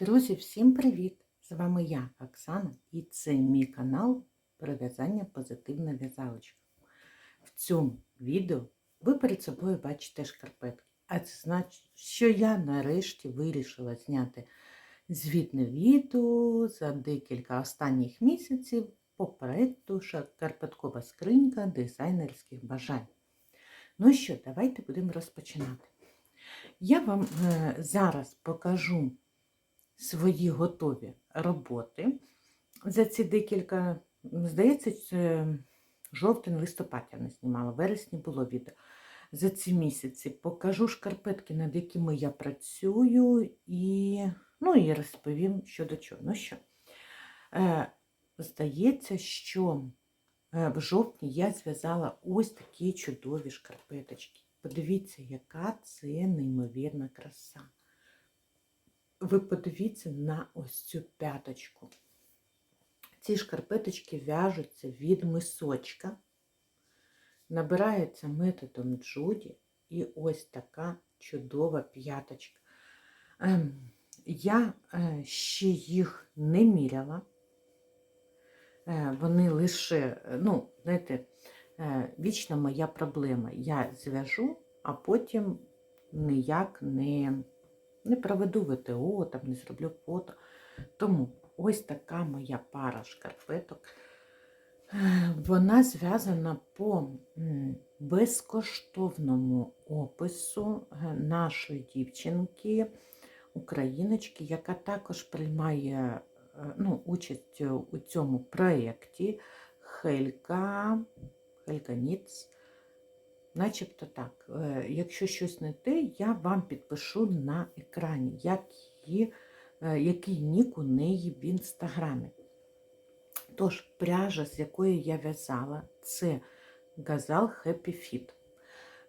Друзі, всім привіт! З вами я, Оксана, і це мій канал про в'язання позитивна в'язалочка. В цьому відео ви перед собою бачите шкарпетки, а це значить, що я нарешті вирішила зняти звітне відео за декілька останніх місяців по проєкту Шкарпеткова скринька дизайнерських бажань. Ну що, давайте будемо розпочинати. Я вам е, зараз покажу свої готові роботи за ці декілька, здається, це жовтень, листопад я не знімала, вересні було відео. За ці місяці покажу шкарпетки, над якими я працюю, і, ну, і розповім, що до чого. Ну що, е, здається, що е, в жовтні я зв'язала ось такі чудові шкарпеточки. Подивіться, яка це неймовірна краса. Ви подивіться на ось цю п'яточку. Ці шкарпеточки в'яжуться від мисочка, набирається методом Джуді, і ось така чудова п'яточка. Ем, Я е, ще їх не міряла. Е, Вони лише, ну, знаєте, е, вічна моя проблема. Я зв'яжу, а потім ніяк не не проведу ВТО, там не зроблю фото. Тому ось така моя пара шкарпеток. Вона зв'язана по безкоштовному опису е, нашої дівчинки, україночки, яка також приймає е, ну, участь у цьому проєкті Хелька, Хелька Ніц. Начебто так, е, якщо щось не те, я вам підпишу на екрані, як її, е, який нік у неї в інстаграмі. Тож, пряжа, з якої я в'язала, це Gazal Happy Fit.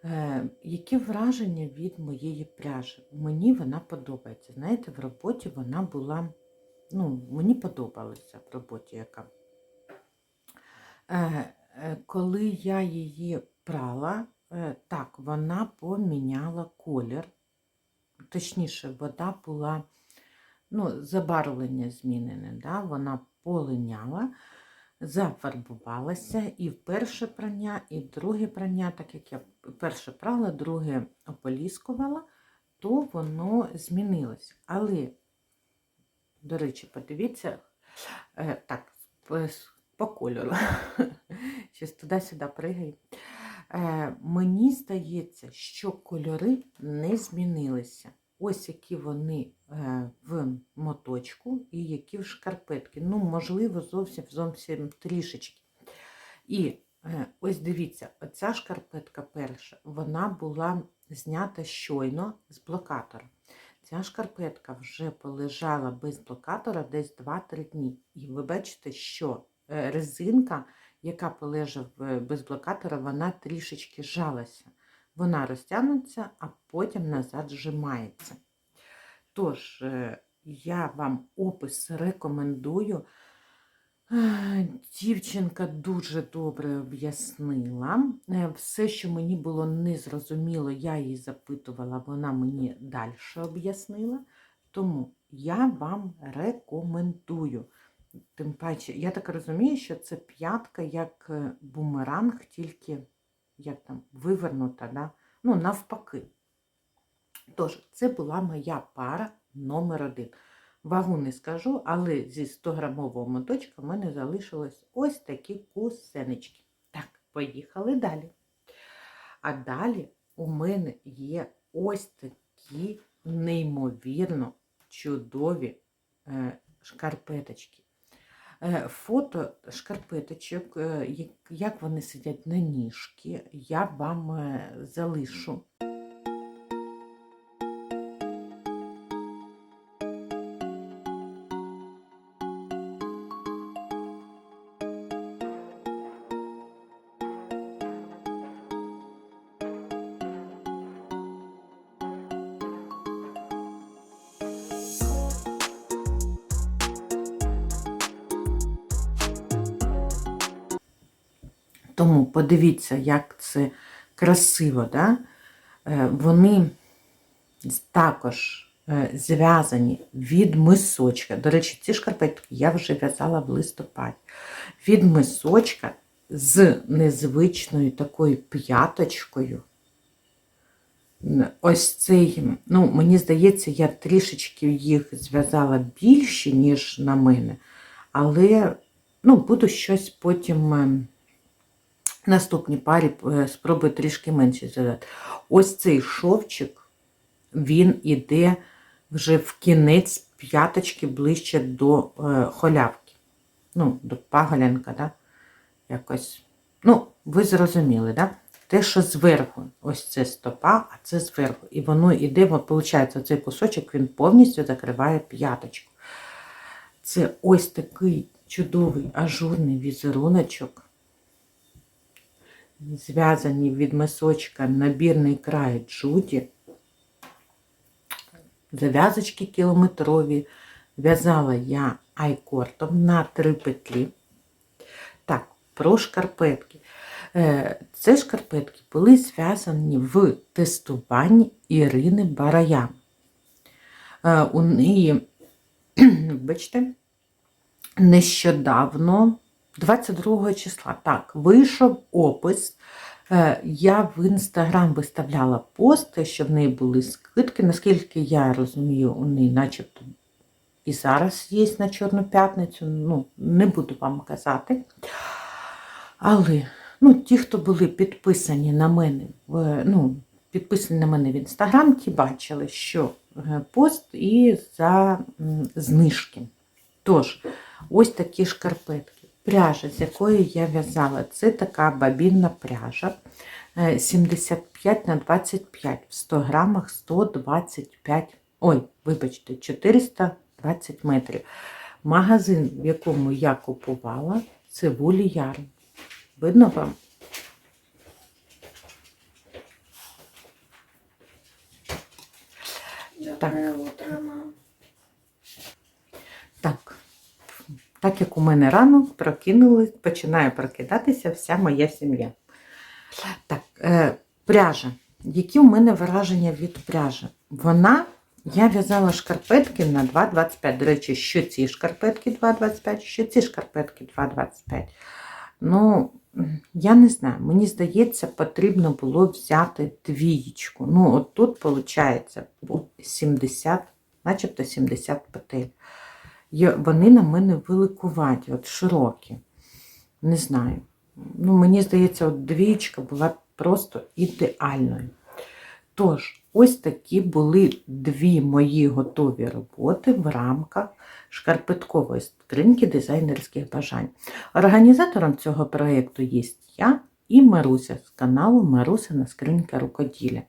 Е, Які враження від моєї пряжі? Мені вона подобається. Знаєте, в роботі вона була, ну, мені подобалася в роботі яка. Коли я її прала, так, вона поміняла колір. Точніше, вода була, ну, забарвлення змінене, да? вона полиняла, зафарбувалася і в перше прання, і в друге прання, так як я перше прала, друге ополіскувала, то воно змінилось. Але, до речі, подивіться, е, так, по кольору. Щось туди-сюди пригаю. Е, Мені здається, що кольори не змінилися. Ось які вони е, в моточку і які в шкарпетки. Ну, можливо, зовсім зовсім трішечки. І е, ось дивіться, оця шкарпетка перша, вона була знята щойно з блокатора. Ця шкарпетка вже полежала без блокатора десь 2-3 дні. І ви бачите, що резинка яка полежав без блокатора, вона трішечки жалася. Вона розтягнеться, а потім назад зжимається. Тож, е, я вам опис рекомендую. Е, дівчинка дуже добре об'яснила. Е, все, що мені було незрозуміло, я її запитувала, вона мені далі об'яснила. Тому я вам рекомендую. Тим паче, я так розумію, що це п'ятка як е, бумеранг, тільки як там, вивернута, да? ну, навпаки. Тож, це була моя пара номер один. Вагу не скажу, але зі 100-грамового моточка в мене залишилось ось такі кусенички. Так, поїхали далі. А далі у мене є ось такі неймовірно чудові е, шкарпеточки. Е, фото шкарпеточок, е, як вони сидять на ніжки, я вам е, залишу. Подивіться, як це красиво. Да? Е, вони також е, зв'язані від мисочка. До речі, ці шкарпетки я вже в'язала в листопаді. Від мисочка з незвичною такою п'яточкою. Ось цей, ну, мені здається, я трішечки їх зв'язала більше, ніж на мене. Але ну, буду щось потім е, наступній парі е, спробую трішки менше зв'язати. Ось цей шовчик, він іде вже в кінець п'яточки ближче до е, холявки. Ну, до паголянка, да? Якось. Ну, ви зрозуміли, да? Те, що зверху, ось це стопа, а це зверху. І воно йде, виходить, цей кусочок він повністю закриває п'яточку. Це ось такий чудовий ажурний візеруночок, зв'язаний від мисочка набірний край джуді. Зав'язочки кілометрові. В'язала я айкортом на три петлі. Так, про шкарпетки. Е, Це шкарпетки були зв'язані в тестуванні Ірини Бараян. Е, У неї, бачите, нещодавно, 22 числа, так, вийшов опис. Е, Я в інстаграм виставляла пости, що в неї були скидки. Наскільки я розумію, у неї начебто і зараз є на Чорну п'ятницю. Ну, не буду вам казати. Але ну, ті, хто були підписані на мене, в, ну, підписані на мене в інстаграм, ті бачили, що е, пост і за знижки. Тож, ось такі шкарпетки. Пряжа, з якої я в'язала, це така бабінна пряжа. е, 75 на 25 в 100 грамах 125, ой, вибачте, 420 метрів. Магазин, в якому я купувала, це Вулі Ярн. Видно вам? Так. Так як у мене рано прокинули, починає прокидатися вся моя сім'я. Так, е, пряжа. Які у мене враження від пряжі? Вона, я в'язала шкарпетки на 2,25. До речі, що ці шкарпетки 2,25, що ці шкарпетки 2,25. Ну, я не знаю, мені здається, потрібно було взяти двієчку. Ну, от тут виходить 70, начебто 70 петель. Вони на мене великуваті, от широкі. Не знаю. Ну, мені здається, от двічка була просто ідеальною. Тож, ось такі були дві мої готові роботи в рамках шкарпеткової скриньки дизайнерських бажань. Організатором цього проєкту є я і Маруся з каналу Марусина Скринька рукоділля.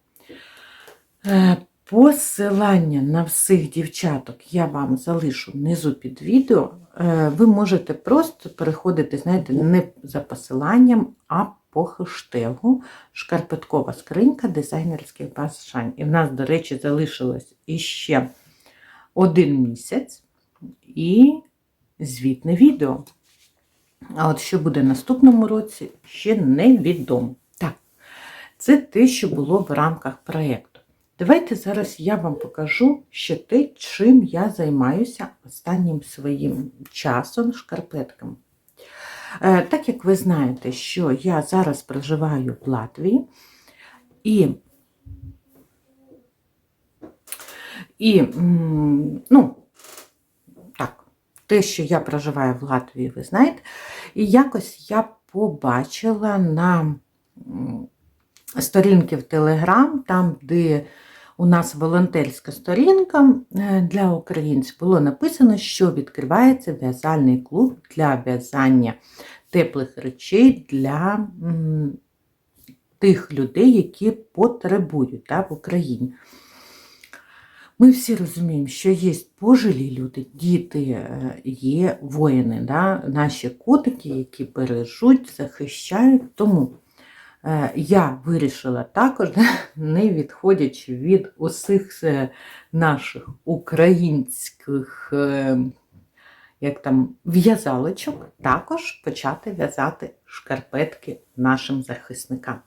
Посилання на всіх дівчаток я вам залишу внизу під відео. Е, Ви можете просто переходити, знаєте, не за посиланням, а по хештегу Шкарпеткова скринька дизайнерських бажань. І в нас, до речі, залишилось іще один місяць і звітне відео. А от що буде наступному році, ще невідомо. Так, це те, що було в рамках проєкту. Давайте зараз я вам покажу ще те, чим я займаюся останнім своїм часом шкарпетками. Е, Так як ви знаєте, що я зараз проживаю в Латвії, і, і ну, так, те, що я проживаю в Латвії, ви знаєте, і якось я побачила на сторінки в Телеграм, там, де у нас волонтерська сторінка е, для українців, було написано, що відкривається в'язальний клуб для в'язання теплих речей для тих людей, які потребують да, в Україні. Ми всі розуміємо, що є пожилі люди, діти, е, є воїни, да, наші котики, які бережуть, захищають. Тому я вирішила також, не відходячи від усіх е, наших українських е, як там, в'язалочок, також почати в'язати шкарпетки нашим захисникам.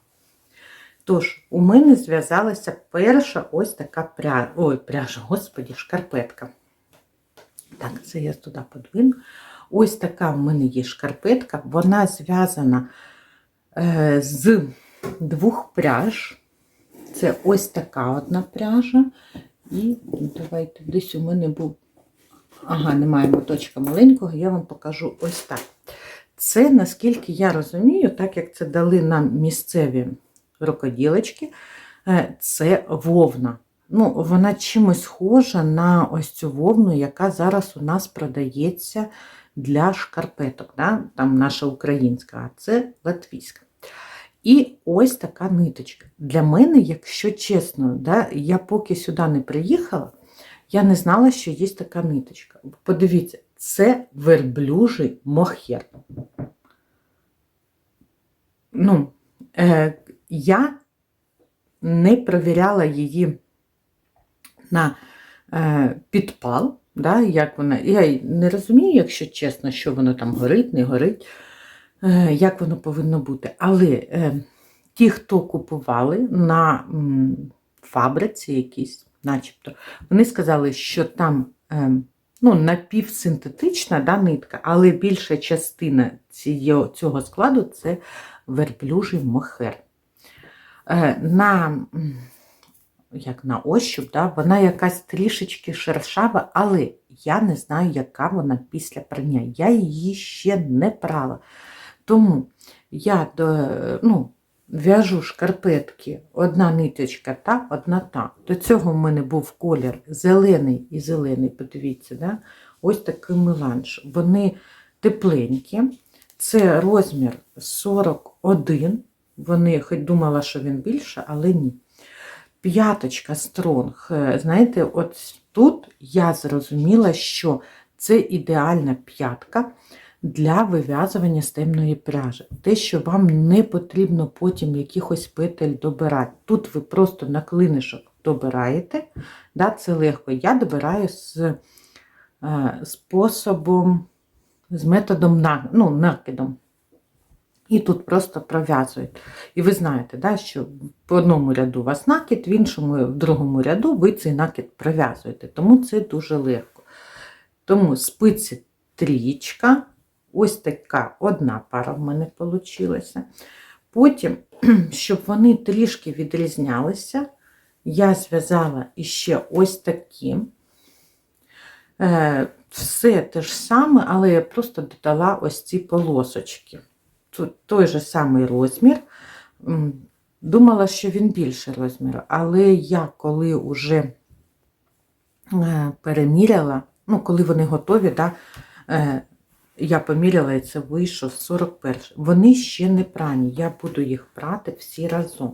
Тож, у мене зв'язалася перша ось така пря... Ой, пряжа, господі, шкарпетка. Так, це я туди подвину. Ось така в мене є шкарпетка. Вона зв'язана е, з двох пряж. Це ось така одна пряжа. І давайте десь у мене був. Ага, немає моточка маленького, я вам покажу ось так. Це, наскільки я розумію, так як це дали нам місцеві рукоділочки, е, це вовна. Ну, вона чимось схожа на ось цю вовну, яка зараз у нас продається для шкарпеток. Да? Там наша українська, а це латвійська. І ось така ниточка. Для мене, якщо чесно, да, я поки сюди не приїхала, я не знала, що є така ниточка. Подивіться, це верблюжий мохер. Ну, е, я не провіряла її на е, підпал, да, як вона. Я не розумію, якщо чесно, що воно там горить, не горить, як воно повинно бути. Але е, ті, хто купували на фабриці якісь, начебто, вони сказали, що там е, ну, напівсинтетична да, нитка, але більша частина цього складу це верблюжий мохер. Е, на, як на ощуп, да, вона якась трішечки шершава, але я не знаю, яка вона після прання. Я її ще не прала. Тому я до, ну, в'яжу шкарпетки, одна ниточка та, одна та. До цього в мене був колір зелений і зелений, подивіться, да? ось такий меланж. Вони тепленькі. Це розмір 41. Вони хоч думала, що він більше, але ні. П'яточка стронг. Е, Знаєте, от тут я зрозуміла, що це ідеальна п'ятка для вив'язування з темної пряжі. Те, що вам не потрібно потім якихось петель добирати. Тут ви просто на клинишок добираєте, да, це легко. Я добираю з е, способом, з методом на- ну, накидом. І тут просто пров'язують. І ви знаєте, да, що по одному ряду у вас накид, в іншому, в другому ряду ви цей накид пров'язуєте. Тому це дуже легко. Тому спиці трічка, ось така одна пара в мене вийшла. Потім, щоб вони трішки відрізнялися, я зв'язала іще ось таким. Е, Все те ж саме, але я просто додала ось ці полосочки. Тут той же самий розмір. Думала, що він більше розміру, але я коли вже е, переміряла, ну, коли вони готові, да, е, я поміряла і це вийшов 41. Вони ще не прані, я буду їх прати всі разом.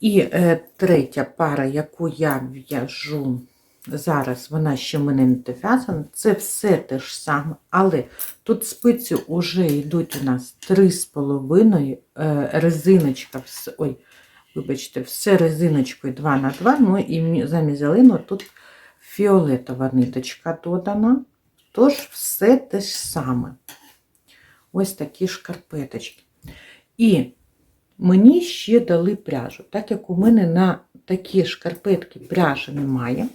І е, третя пара, яку я в'яжу зараз, вона ще в мене не дов'язана, це все те ж саме, але тут спиці вже йдуть у нас 3,5 е, резиночка, ой, вибачте, все резиночкою 2 на 2 ну і мі- замість зеленого тут фіолетова ниточка додана, тож все те ж саме. Ось такі шкарпеточки. І мені ще дали пряжу. Так як у мене на такі шкарпетки пряжі немає,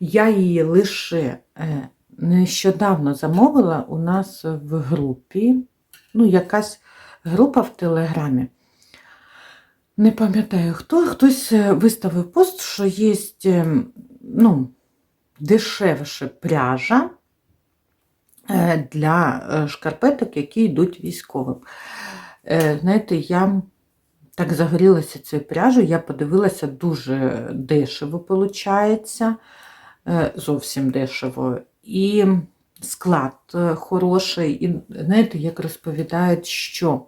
я її лише е, нещодавно замовила у нас в групі, ну, якась група в Телеграмі. Не пам'ятаю хто, хтось е, виставив пост, що є ну, дешевша пряжа для е, шкарпеток, які йдуть військовим. Е, Знаєте, я так загорілася цією пряжею, я подивилася дуже дешево, виходить, зовсім дешево. І склад е, хороший. І знаєте, як розповідають, що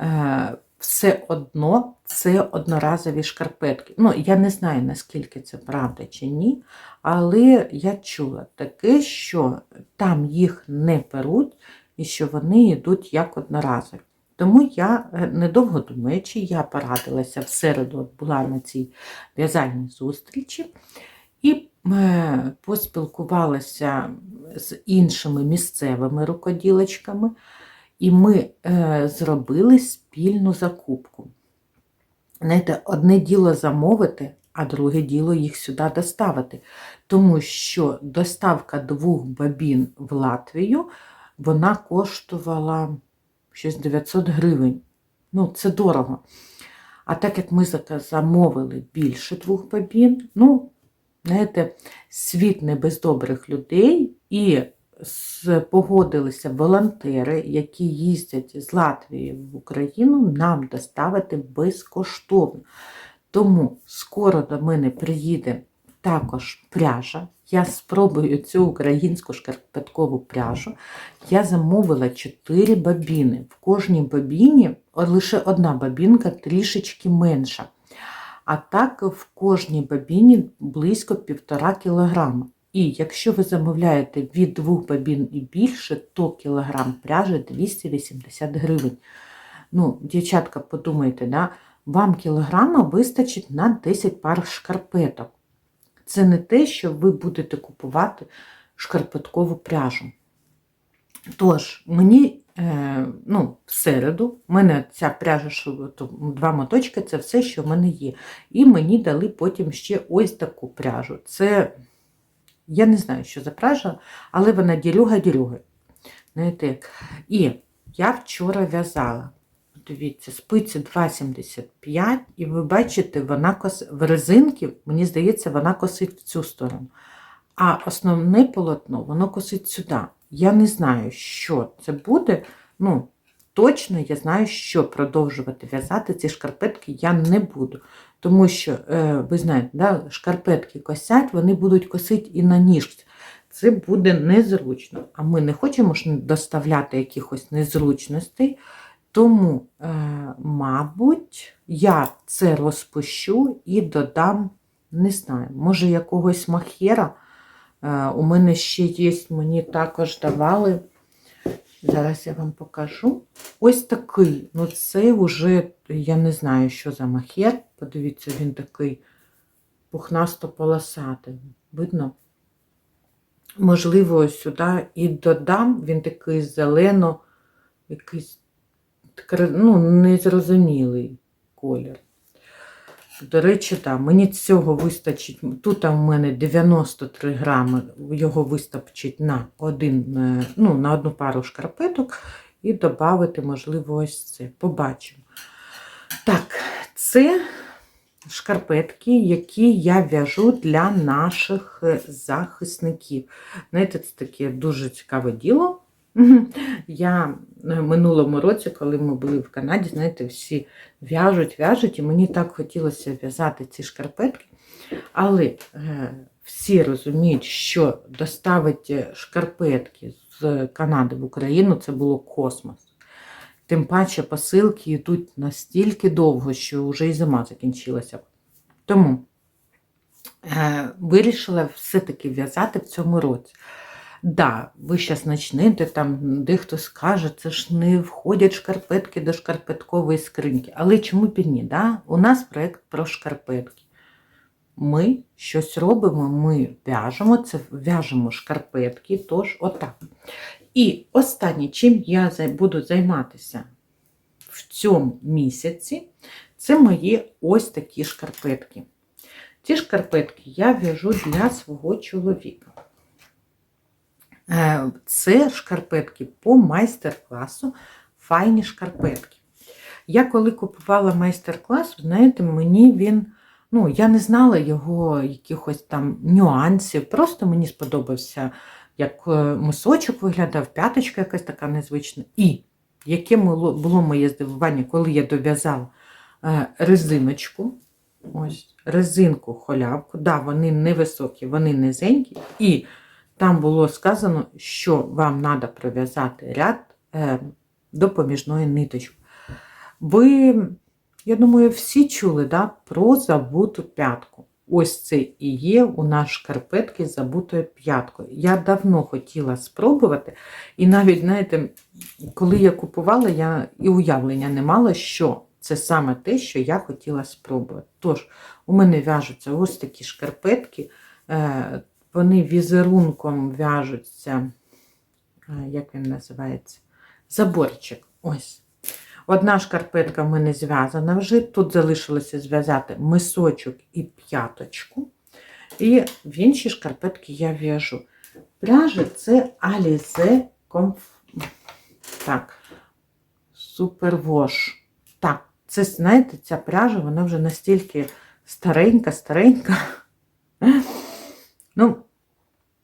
е, все одно це одноразові шкарпетки. Ну, я не знаю, наскільки це правда чи ні, але я чула таке, що там їх не беруть і що вони йдуть як одноразові. Тому я, е, недовго думаючи, я порадилася в середу, була на цій в'язальній зустрічі і е, поспілкувалася з іншими місцевими рукоділочками, і ми е, зробили спільну закупку. Знаєте, одне діло замовити, а друге діло їх сюди доставити. Тому що доставка двох бабін в Латвію вона коштувала щось 900 гривень. Ну, це дорого. А так як ми замовили більше двох бабін, ну, знаєте, світ не без добрих людей, і погодилися волонтери, які їздять з Латвії в Україну, нам доставити безкоштовно. Тому скоро до мене приїде також пряжа. Я спробую цю українську шкарпеткову пряжу. Я замовила 4 бабіни. В кожній бабіні лише одна бабінка трішечки менша. А так в кожній бабіні близько 1,5 кілограма. І якщо ви замовляєте від двох бабін і більше, то кілограм пряжі 280 гривень. Ну, дівчатка, подумайте, да? вам кілограма вистачить на 10 пар шкарпеток. Це не те, що ви будете купувати шкарпеткову пряжу. Тож, мені е, ну, в середу, в мене ця пряжа, то два моточки, це все, що в мене є. І мені дали потім ще ось таку пряжу. Це, я не знаю, що за пряжа, але вона дірюга-дірюга. Знаєте, як. І я вчора в'язала. Дивіться, спиці 2,75, і ви бачите, вона кос... в резинки, мені здається, вона косить в цю сторону. А основне полотно, воно косить сюди. Я не знаю, що це буде. Ну, точно я знаю, що продовжувати в'язати ці шкарпетки я не буду. Тому що, е, ви знаєте, да, шкарпетки косять, вони будуть косити і на ніжці. Це буде незручно. А ми не хочемо доставляти якихось незручностей. Тому, е, мабуть, я це розпущу і додам, не знаю, може якогось махера. Е, у мене ще є, мені також давали. Зараз я вам покажу. Ось такий. Ну, це вже, я не знаю, що за махер. Подивіться, він такий пухнасто-полосатий. Видно? Можливо, сюди і додам, він такий зелено, якийсь ну, незрозумілий колір. До речі, так, мені цього вистачить. Тут у мене 93 грами, його вистачить на, один, е, ну, на одну пару шкарпеток і додати, можливо, ось це. Побачимо. Так, це шкарпетки, які я в'яжу для наших е, захисників. Знаєте, це таке дуже цікаве діло. Я в минулому році, коли ми були в Канаді, знаєте, всі в'яжуть, в'яжуть, і мені так хотілося в'язати ці шкарпетки. Але е, всі розуміють, що доставити шкарпетки з Канади в Україну це було космос. Тим паче посилки йдуть настільки довго, що вже і зима закінчилася. Тому е, вирішила все-таки в'язати в цьому році. Да, ви зараз почнете, там дехто скаже, це ж не входять шкарпетки до шкарпеткової скриньки. Але чому б і ні? Да? У нас проєкт про шкарпетки. Ми щось робимо, ми в'яжемо, це в'яжемо шкарпетки, тож отак. І останнє, чим я буду займатися в цьому місяці, це мої ось такі шкарпетки. Ці шкарпетки я в'яжу для свого чоловіка. Е, Це шкарпетки по майстер-класу файні шкарпетки. Я коли купувала майстер-клас, знаєте, мені він, ну, я не знала його якихось там нюансів. Просто мені сподобався, як е, мисочок виглядав, п'яточка якась така незвична. І яке було моє здивування, коли я дов'язала е, резиночку, ось, резинку холявку. Да, вони невисокі, вони низенькі. І там було сказано, що вам треба пров'язати ряд е, допоміжної ниточки. Ви, я думаю, всі чули да, про забуту п'ятку. Ось це і є у нас шкарпетки з забутою п'яткою. Я давно хотіла спробувати, і навіть, знаєте, коли я купувала, я і уявлення не мала, що це саме те, що я хотіла спробувати. Тож, у мене в'яжуться ось такі шкарпетки. Вони візерунком в'яжуться, як він називається? Заборчик. Ось. Одна шкарпетка в мене зв'язана вже. Тут залишилося зв'язати мисочок і п'яточку. І в інші шкарпетки я в'яжу. Пряжа це Alize Comf... Так, Superwash. Так, це, знаєте, ця пряжа, вона вже настільки старенька, старенька. Ну,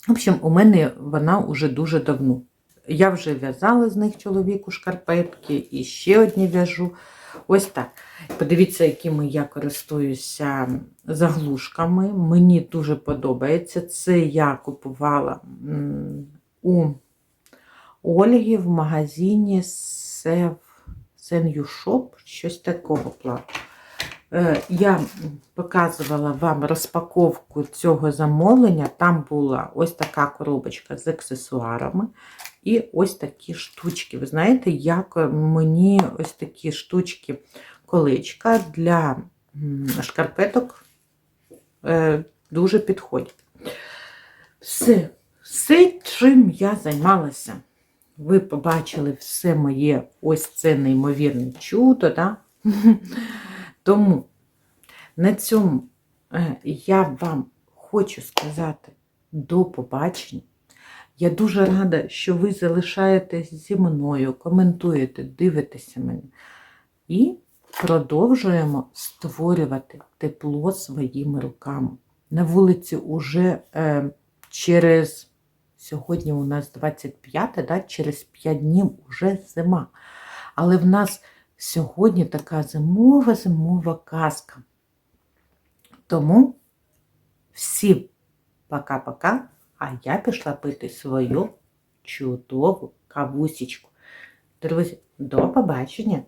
в общем, у мене вона вже дуже давно. Я вже в'язала з них чоловіку шкарпетки і ще одні в'яжу. Ось так. Подивіться, якими я користуюся заглушками. Мені дуже подобається. Це я купувала у Ольги в магазині Сев Сенью Шоп, щось такого плану. Е, Я показувала вам розпаковку цього замовлення. Там була ось така коробочка з аксесуарами і ось такі штучки. Ви знаєте, як мені ось такі штучки колечка для шкарпеток е, дуже підходять. Все, все, чим я займалася. Ви побачили все моє ось це неймовірне чудо, да? Тому на цьому е, я вам хочу сказати до побачення. Я дуже рада, що ви залишаєтесь зі мною, коментуєте, дивитеся мене. І продовжуємо створювати тепло своїми руками. На вулиці уже е, через сьогодні у нас 25, да, через 5 днів уже зима. Але в нас сьогодні така зимова зимова казка. Тому всім пока-пока, а я пішла пити свою чудову кавусічку. Друзі, до побачення!